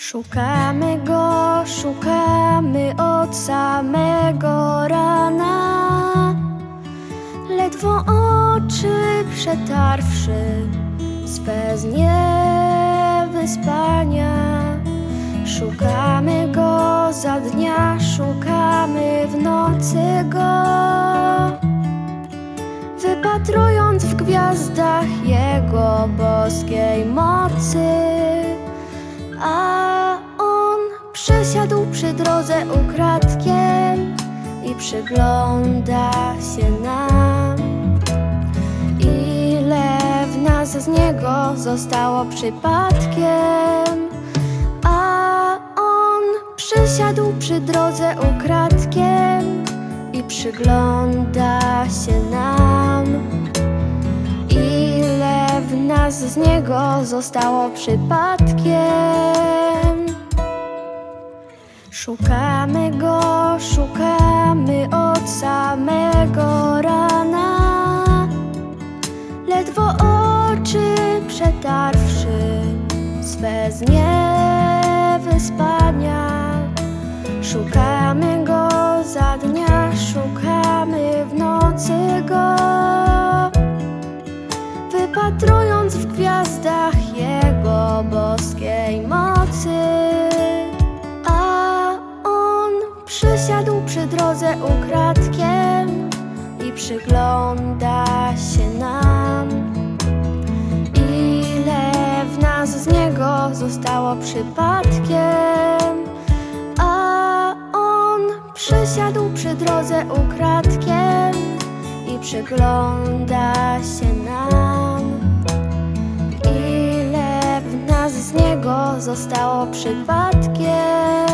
Szukamy go, szukamy od samego rana. Ledwo oczy przetarwszy swe z niewyspania. Szukamy go za dnia, szukamy w nocy go. Wypatrując w gwiazdach jego boskiej mocy. On przysiadł przy drodze ukradkiem i przygląda się nam. Ile w nas z niego zostało przypadkiem, a on przysiadł przy drodze ukradkiem i przygląda się nam. Ile w nas z niego zostało przypadkiem. Szukamy go, szukamy od samego rana. Ledwo oczy przetarwszy swe z niewyspania. Szukamy go za dnia, szukamy w nocy go. Drodze ukradkiem i przygląda się nam. Ile w nas z niego zostało przypadkiem, a on przysiadł przy drodze ukradkiem i przygląda się nam. Ile w nas z niego zostało przypadkiem.